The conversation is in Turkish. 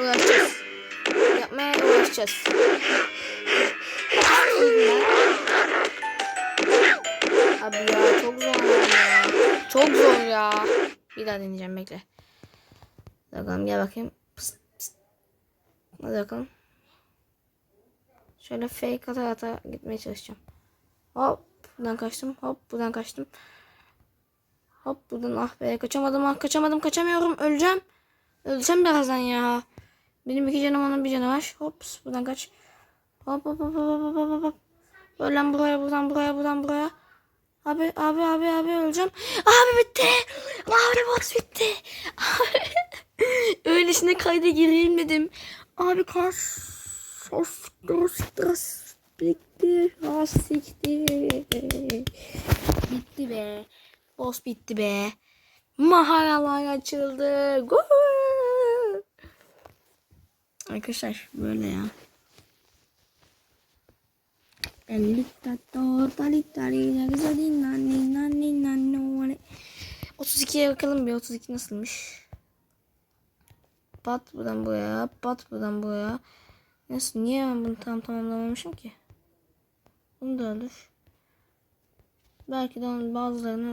uğraşacağız. Yapmaya uğraşacağız. Abi ya çok zor ya. Çok zor ya. Bir daha deneyeceğim bekle. Bakalım gel bakayım. Pıst, pıst. Hadi bakalım. Şöyle fake ata ata gitmeye çalışacağım. Hop buradan kaçtım. Hop buradan kaçtım. Hop buradan ah be kaçamadım ah kaçamadım kaçamıyorum öleceğim. Öleceğim birazdan ya. Benim iki canım onun bir canı var. Hop buradan kaç. Hop hop hop hop hop hop hop. Ölen buraya buradan buraya buradan buraya. Abi abi abi abi öleceğim. Abi bitti. Abi boss bitti. Abi. Öylesine kayda gireyim dedim. Abi kas. Sos sos sos. Bitti. Ah siktir. Bitti be. Boss bitti be. Maharalar açıldı. Gol. Arkadaşlar böyle ya. Elitator, talitari, güzeli, nani, nani, nani, 32'ye bakalım bir 32 nasılmış. Pat buradan buraya, pat buradan buraya. Nasıl, niye ben bunu tam tamamlamamışım ki? Bunu da öldür. Belki de onun bazılarını